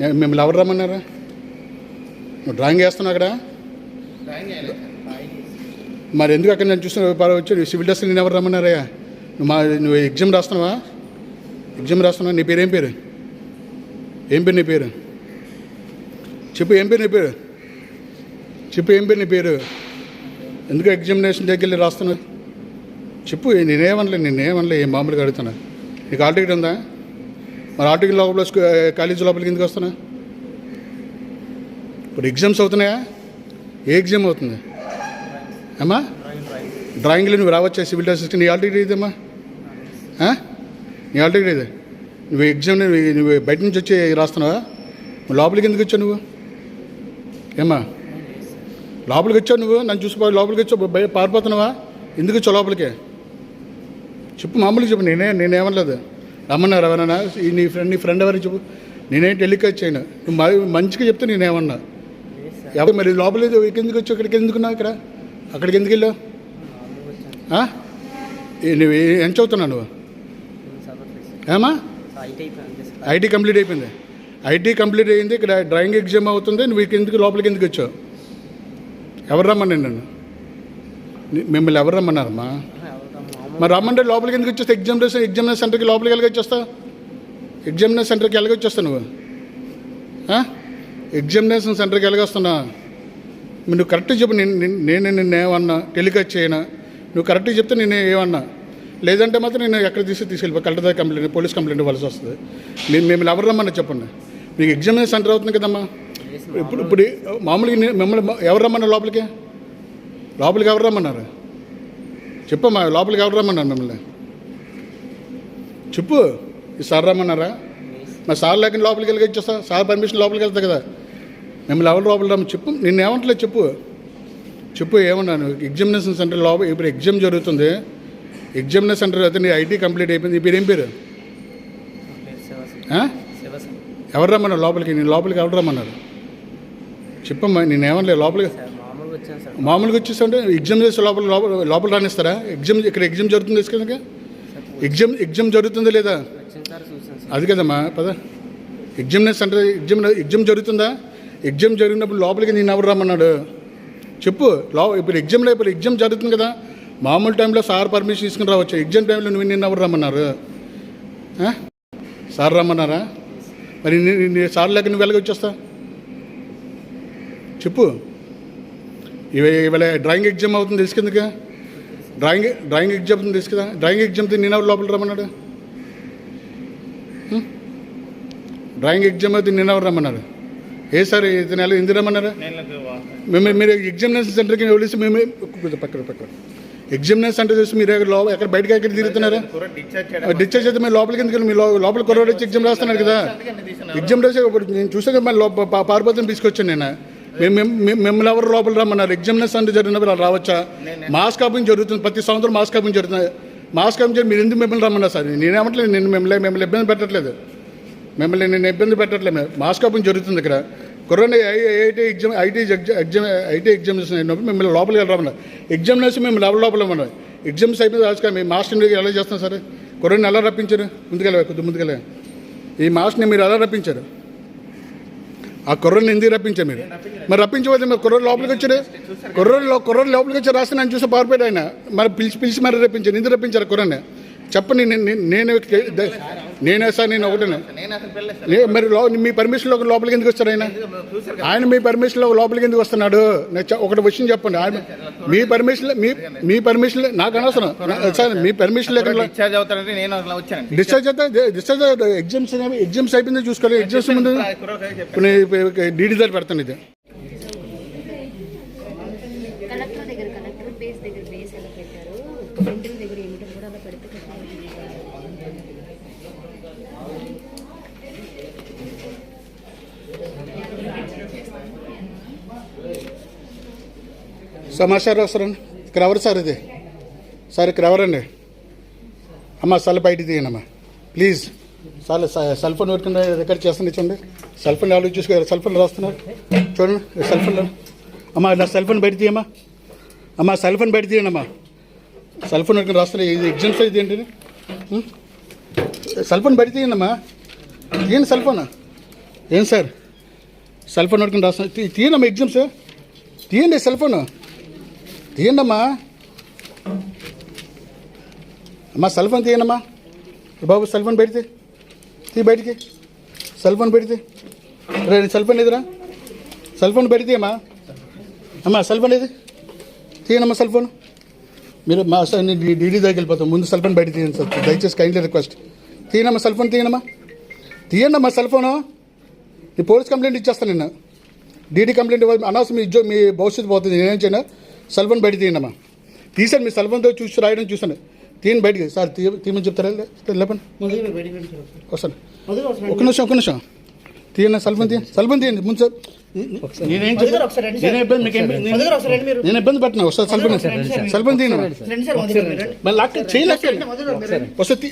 మిమ్మల్ని ఎవరు రమ్మన్నారా? నువ్వు డ్రాయింగ్ వేస్తున్నావు అక్కడ? మరి ఎందుకు అక్కడ నేను చూస్తున్నా వచ్చి సివిల్ డ్రెస్ నేను ఎవరు రమ్మన్నారయ్యా? నువ్వు మా నువ్వు ఎగ్జామ్ రాస్తున్నావా? ఎగ్జామ్ రాస్తున్నావా? నీ పేరు ఏం పేరు? ఏం పేరు నీ పేరు? చెప్పు ఏం పేరు నీ పేరు? చెప్పు ఏం పేరు నీ పేరు? ఎందుకు ఎగ్జామినేషన్ దగ్గరికి వెళ్ళి రాస్తున్నావు? చెప్పు నేనేమనలే నేనేమనలే ఏం మామూలుగా అడుగుతున్నా? నీకు ఆల్ టికెట్ ఉందా? మరి ఆర్టికల్ లోపల కాలేజీ లోపలికి ఎందుకు వస్తున్నాయి? ఇప్పుడు ఎగ్జామ్స్ అవుతున్నాయా? ఏ ఎగ్జామ్ అవుతుంది? అమ్మా? డ్రాయింగ్లో నువ్వు రావచ్చా? సివిల్ అసిస్టెంట్ నీ ఆల్ టికెట్ నీ ఆల్ టికెట్ నువ్వు ఎగ్జామ్ నువ్వు నువ్వు బయట నుంచి వచ్చి రాస్తున్నావా? లోపలికి ఎందుకు వచ్చావు నువ్వు? ఏమ్మా? లోపలికి వచ్చావు నువ్వు? నన్ను చూసి లోపలికి వచ్చావు పారిపోతున్నావా? ఎందుకు వచ్చావు లోపలికి? చెప్పు మామూలుగా చెప్పు నేనే నేనేమనలేదు. రమ్మన్నారు ఎవరన్నా ఈ నీ ఫ్రెండ్ నీ ఫ్రెండ్ ఎవరు చెప్పు? నేనేం టెలికాస్ట్ చేయను. నువ్వు మంచిగా చెప్తే నేనేమన్నా? ఎవరు మరి లోపల ఎందుకు వచ్చావు? ఇక్కడికి ఎందుకున్నావు ఇక్కడ? అక్కడికి ఎందుకు వెళ్ళావు? నువ్వు ఏం చదువుతున్నావు నువ్వు? ఏమా? ఐటీ కంప్లీట్ అయిపోయింది. ఐటీ కంప్లీట్ అయింది. ఇక్కడ డ్రాయింగ్ ఎగ్జామ్ అవుతుంది. నువ్వు ఇక్కడ ఎందుకు లోపలికి ఎందుకు వచ్చావు? ఎవరు రమ్మన్నాను నన్ను? మిమ్మల్ని ఎవరు రమ్మన్నారమ్మా? మరి రమ్మంటే లోపలికి ఎందుకు వచ్చేస్తా ఎగ్జామినేషన్ ఎగ్జామినేషన్ సెంటర్కి లోపలికి వెళ్ళి వచ్చేస్తా ఎగ్జామినేషన్ సెంటర్కి వెళ్ళి వచ్చేస్తా నువ్వు? ఎగ్జామినేషన్ సెంటర్కి ఎలాగొస్తున్నా నువ్వు కరెక్ట్గా చెప్పు నేను నేను- నిన్ను ఏమన్నా టెలికాస్ట్ చేయనా? నువ్వు కరెక్ట్గా చెప్తే నేను ఏమన్నా? లేదంటే మాత్రం నేను ఎక్కడ తీసి తీసుకెళ్ళిపో కలెక్టర్ కంప్లైంట్ పోలీస్ కంప్లైంట్ ఇవ్వాల్సి వస్తుంది. నేను మిమ్మల్ని ఎవరు రమ్మన్నా చెప్పండి. మీకు ఎగ్జామినేషన్ సెంటర్ అవుతుంది కదమ్మా? ఇప్పుడు ఇప్పుడు మామూలుగా మిమ్మల్ని ఎవరు రమ్మన్నారు లోపలికి? లోపలికి ఎవరు రమ్మన్నారు? చెప్పమ్మా లోపలికి ఎవరు రమ్మన్నారు మిమ్మల్ని? చెప్పు. ఈ సార్ రమ్మన్నారా? మరి సార్ లేకుండా లోపలికి వెళ్ళి సార్ సార్ పర్మిషన్ లోపలికి వెళ్తా కదా. మిమ్మల్ని ఎవరు లోపలికి రమ్మ? చెప్పు. నేను ఏమంటలేదు చెప్పు. చెప్పు ఏమన్నాను? ఎగ్జామినేషన్ సెంటర్ లోపల ఇప్పుడు ఎగ్జామ్ జరుగుతుంది. ఎగ్జామినేషన్ సెంటర్ అయితే నీ ఐటీ కంప్లీట్ అయిపోయింది. పేరు ఏం పేరు ఎవరు రమ్మన్నారు లోపలికి? నేను లోపలికి ఎవరు రమ్మన్నారు? చెప్పమ్మా నేను ఏమనలేదు? లోపలికి మామూలుగా వచ్చేస్తుంటే ఎగ్జామ్ చేస్తే లోపల లోపల లోపల రానిస్తారా? ఎగ్జామ్ ఇక్కడ ఎగ్జామ్ జరుగుతుంది కనుక ఎగ్జామ్ ఎగ్జామ్ జరుగుతుందా లేదా? అది కదమ్మా పద. ఎగ్జామినేషన్ సెంటర్ ఎగ్జామ్ ఎగ్జామ్ జరుగుతుందా? ఎగ్జామ్ జరిగినప్పుడు లోపలికి నేను ఎవరు రమ్మన్నాడు? చెప్పు లో ఇప్పుడు ఎగ్జామ్లో ఇప్పుడు ఎగ్జామ్ జరుగుతుంది కదా. మామూలు టైంలో సార్ పర్మిషన్ తీసుకుని రావచ్చు. ఎగ్జామ్ టైంలో నువ్వు నిన్ను ఎవరు రమ్మన్నారు? సార్ రమ్మన్నారా? మరి సార్ లేక నువ్వు వెళ్ళగా వచ్చేస్తా చెప్పు. ఇవ ఇవాళ డ్రాయింగ్ ఎగ్జామ్ అవుతుంది తెలుసు కిందగా డ్రాయింగ్ డ్రాయింగ్ ఎగ్జామ్ అవుతుంది తెలుసు కదా డ్రాయింగ్ ఎగ్జామ్ నేను ఎవరు లోపల రమ్మన్నాడు? డ్రాయింగ్ ఎగ్జామ్ అయితే నేను ఎవరు రమ్మన్నారు? ఏ సార్ ఇతను ఎలా ఎందుకు రమ్మన్నారు? మేము మీరు ఎగ్జామినేషన్ సెంటర్కి వెళ్ళేసి మేము పక్కన పక్కన. ఎగ్జామినేషన్ సెంటర్ చేసి మీరు ఎక్కడ లోపల ఎక్కడ బయటకి ఎక్కడ తిరుగుతున్నారా? డిశ్చార్జ్ అయితే మీరు లోపలికి ఎందుకు మీ లోపల కొరవాడు వచ్చి ఎగ్జామ్ రాస్తున్నారు కదా. ఎగ్జామ్ రాసే నేను చూసాక మళ్ళీ లోపల పా- పారిపోతుంది తీసుకొచ్చాను నేను. మిమ్మల్ని ఎవరు లోపల రమ్మన్నారు? ఎగ్జామినేషన్ జరిగినప్పుడు అలా రావచ్చా? మాస్ కాపింగ్ జరుగుతుంది. ప్రతి సంవత్సరం మాస్ కాపింగ్ జరుగుతుంది. మాస్ కాపింగ్ జరిగి మీరు ఎందుకు మిమ్మల్ని రమ్మన్నారు సార్? నేనేమట్లేదు నేను మిమ్మల్ని మిమ్మల్ని ఇబ్బంది పెట్టట్లేదు. మిమ్మల్ని నేను ఇబ్బంది పెట్టట్లేదు. మాస్ కాపింగ్ జరుగుతుంది ఇక్కడ. Corona IIT exam IT exam IT exams అయినప్పుడు మిమ్మల్ని లోపలికి వెళ్ళమన్నారు ఎగ్జామినేషన్ మేము లోపల లోపల ఉన్నారు ఎగ్జామ్స్ అయిపోయింది రాజుగా మీ మాస్టర్ని ఎలా చేస్తాం సార్? కరోనా ఎలా రప్పించారు? ముందుకెళ్ళ కొద్ది ముందుకెళ్ళ ఈ మాస్టర్ని మీరు ఎలా రప్పించారు? ఆ కుర్రని ఎందుకు రప్పించారు మీరు? మరి రప్పించబోతే మరి కుర్రోడు లోపలికి వచ్చారు? కుర్రలు కుర్రలు లోపలికి వచ్చి రాస్తే నన్ను చూసి పారిపోయాడు ఆయన. మరి పిలిచి పిలిచి మరి రప్పించారు. ఎందుకు రప్పించారు కుర్రని? చెప్పండి నేను నేను- సార్ నేను ఒకటే మరి లో మీ పర్మిషన్లో లోపలికి ఎందుకు వస్తారు ఆయన ఆయన మీ పర్మిషన్లో లోపలికి ఎందుకు వస్తున్నాడు ఒకటి విషయం చెప్పండి ఆయన మీ పర్మిషన్ మీ మీ పర్మిషన్ నాకు అనవసరం సార్ మీ పర్మిషన్ లేకుండా డిశ్చార్జ్ అవుతారంటే నేను వచ్చాను డిశ్చార్జ్ అయితే డిశ్చార్జ్ ఎగ్జామ్స్ ఎగ్జామ్స్ అయిపోయింది చూసుకోవాలి ఎగ్జామ్స్ ముందు డీడీ దగ్గర పెడతాను ఇది కలెక్టర్ దగ్గర కలెక్టర్ బేస్ దగ్గర బేస్ ఎలా పెట్టారు ఇంటి దగ్గర ఏమిటో కూడా అలా పెడితే కదా సమాచారం వస్తారండి ఇక్కడ ఎవరు సార్ ఇది? సార్ ఇక్కడ ఎవరండి? అమ్మ సెల్ బయట తీయనమ్మా ప్లీజ్. సార్ సెల్ ఫోన్ పెట్టుకుని రికార్డ్ చేస్తుంది చూడండి. సెల్ ఫోన్ ఆలోచి చూసుకో సెల్ ఫోన్ రాస్తున్నారు. చూడండి సెల్ ఫోన్లో. అమ్మా నా సెల్ ఫోన్ బయట తీయమ్మా. అమ్మా సెల్ ఫోన్ బయట తీయనమ్మా సెల్ ఫోన్ పెట్టుకుని రాస్తున్నారు? ఇది ఎగ్జామ్స్ ఇది ఏంటి సెల్ ఫోన్ బయట తీయండమ్మా. తీయండి సెల్ ఫోన్. ఏం సార్? సెల్ ఫోన్ పెట్టుకుని రాస్తున్నా తీ- తీయండమ్మా ఎగ్జామ్స్. తీయండి సెల్ ఫోన్. తీయండమ్మా. అమ్మా సెల్ ఫోన్ తీయండమ్మా. బాబు సెల్ ఫోన్ పెడితే తీ. బయటికి. సెల్ ఫోన్ పెడితే రే సెల్ ఫోన్ ఎదురా సెల్ ఫోన్ పెడితే అమ్మా అమ్మా సెల్ ఫోన్ ఏది? తీయనమ్మా సెల్ ఫోన్. మీరు మా సార్ డీ- డీడీ దగ్గరికి వెళ్ళిపోతాం. ముందు సెల్ ఫోన్ బయట తీయండి సార్. దయచేసి కైండ్లీ రిక్వెస్ట్ తీయనమ్మా సెల్ ఫోన్ తీయనమ్మా. తీయండమ్మా సెల్ ఫోను. నీ పోలీస్ కంప్లైంట్ ఇచ్చేస్తాను నిన్న. డీడీ కంప్లైంట్ అనవసరం మీ ఉద్యోగం మీ భవిష్యత్తు పోతుంది. నేనేం చేయను? సెల్ ఫోన్ బయట తీయండమ్మా. తీసాను మీ సెల్ ఫోన్తో చూసి రాయడం చూసాను తీయండి బయటికి. సార్ తీ తీయమని చెప్తారా? లేపండి. వస్తాను. ఒక్క నిమిషం ఒక్క నిమిషం. తీయండి సెల్ ఫోన్ తీయండి. సెల్ ఫోన్ తీయండి. ముందు సార్. నేనేం ఇబ్బంది మీకు ఏం- నేను- నేను ఇబ్బంది పెట్టినా. ఒకసారి సెల్ ఫోన్ సెల్ ఫోన్ తీయండి. మళ్ళీ లాక్ చేయి లాక్ వస్తే తీ-